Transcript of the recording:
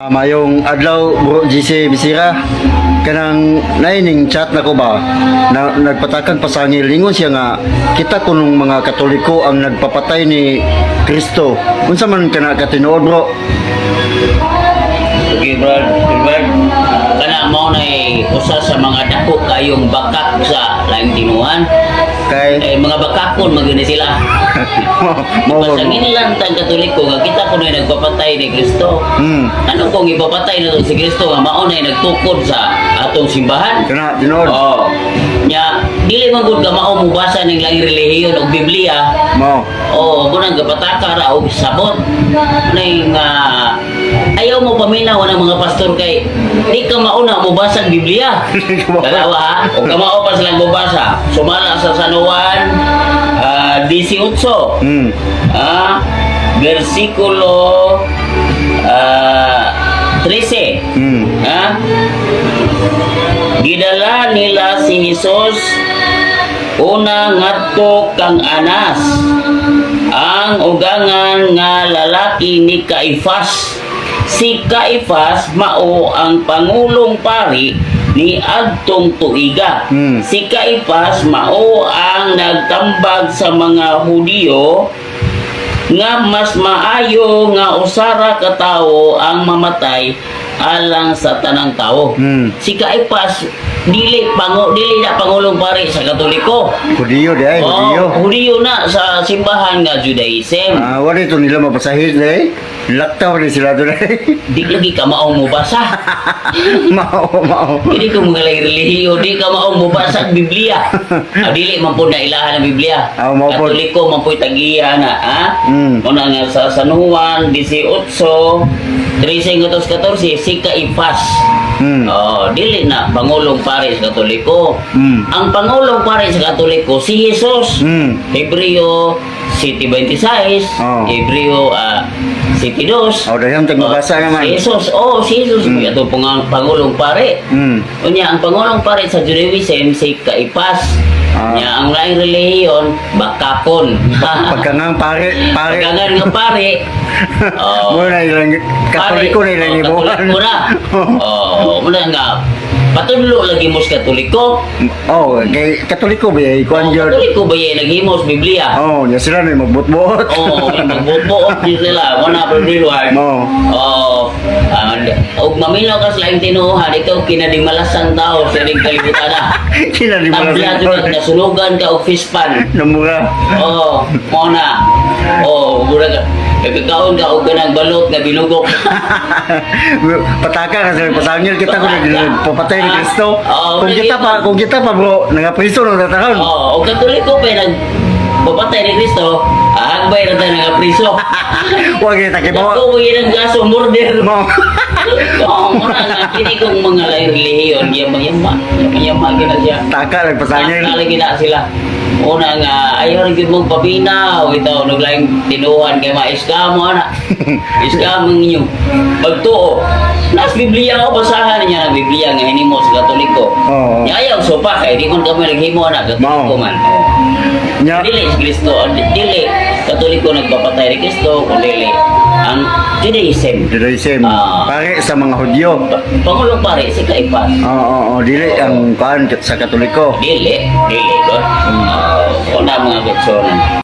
Mayong adlaw bro GC Bisira kanang naining chat na ko ba na nagpatakan pa sa angil lingon siya nga kita kunong mga katoliko ang nagpapatay ni Kristo unsa man kana katinuod bro Okay, Brad. Brad. Kana mo na eh, usa sa mga dako kayong bakak sa laing tinuhan. Kay Eh, mga bakakon magani sila. mo Pasangin lang tang katoliko nga kita ko na nagpapatay ni Kristo. hmm Ano kung ipapatay na to si Kristo nga mao na nagtukod sa atong simbahan? kana tinuod Oh. Nya, dili man gud ka mao mubasa ning laing relihiyon o Biblia. mo Oo, mo nang gapataka ra og sabot. Ning mo paminaw ng mga pastor kay di ka mauna mo basa ang Biblia. Dalawa ha, o ka mao pa silang mubasa. Sumala sa San Juan ah, 18. hmm Ah, versikulo ah, 13. hmm Ha? Gidala nila si Jesus una ngadto kang Anas ang ugangan nga lalaki ni Caifas si Caifas mao ang pangulong pari ni adtong tuiga Hmm. si Caifas mao ang nagtambag sa mga Hudiyo nga mas maayo nga usara ka tawo ang mamatay alang sa tanang tao. Hmm. Si Caifas dili pango dili na pangulong pare sa Katoliko. Hudiyo di ay Hudiyo Oh, Hudiyo na sa simbahan nga Judaism. ah wala ito nila mapasahid eh laktaw rin sila doon eh Di lagi ka maong mubasa. mao mao Hindi ka mga relihiyo, di ka maong mubasa ang Biblia. Ah, dili man po na ilahan ang Biblia. Ah, mao po. Katoliko man po tagiya na, ha? Hmm. Muna nga sa San Juan 18, 13 14, si Caifas. hmm Oh, dili na pangulong pare sa Katoliko. hmm Ang pangulong pare sa Katoliko si Jesus. hmm Hebreo City 26, Oh. Hebreo ah, City 2. Oh, dahil ang magbasa naman. Si Jesus, oh, si Jesus. Mm. Ito po nga ang pangulong pare. hmm Unya, ang pangulong pare sa Judaism si Caipas. Ah. Nya, ang laing relihiyon, bakakon. pagkangang pare pare Pagkangan nga pare. Oh. mo na ilang katoliko na ilang oh, ibuhan Katoliko na. Oh, muna nga. Patudlo lagi mo sa katoliko. oh kay katoliko ba Oh, kuan jud katoliko ba yan naghimos Biblia? oh nya sila na magbutbuot Oh, magbubuot din sila. Wala pa rin mo Oh, and og maminaw ka sa laing tinuhan, ikaw kinadimalasan tao sa ring kalibutan na. kina di mo Tabla jud na nasunugan ka og fish pan. namura Oh, mo na. Oh. Nagkakaon ka og ganang balot nga binugok. pataka kasi pasangil kita ko na papatay ni Kristo. Oo, kung kita pa kung kita pa bro nangapriso na tatahon Oh, og katoliko pa nag papatay ni Kristo, ahagbay na tayo nga priso. wag kita mo Ako mo yun ang gaso murder. mo Oo, muna nga, kini kong mga laing relihiyon, yama-yama, yama-yama gina siya. taka nagpasangil. Nakalagi na sila. Una nga, ayaw rin mong pabinaw. Ito, naglaing tinuhan kay mga iskamo, ana. Iskamo ang inyong pagtuo. Nas Biblia ako, basahan niya ng Biblia nga hinimo sa Katoliko. Oo. Nya ayaw sopa kay di kon kami naghimo na Katoliko man. Nya Dili Kristo, dili Katoliko nagpapatay ni Kristo, kung dili ang Judaism. Judaism Ah. pare sa mga Hudyo Pa- Pangulong pare si Caiphas. Oo, oo, oo, dili ang kuan sa katoliko Dili, dili ko. Uh, una mga getsonan.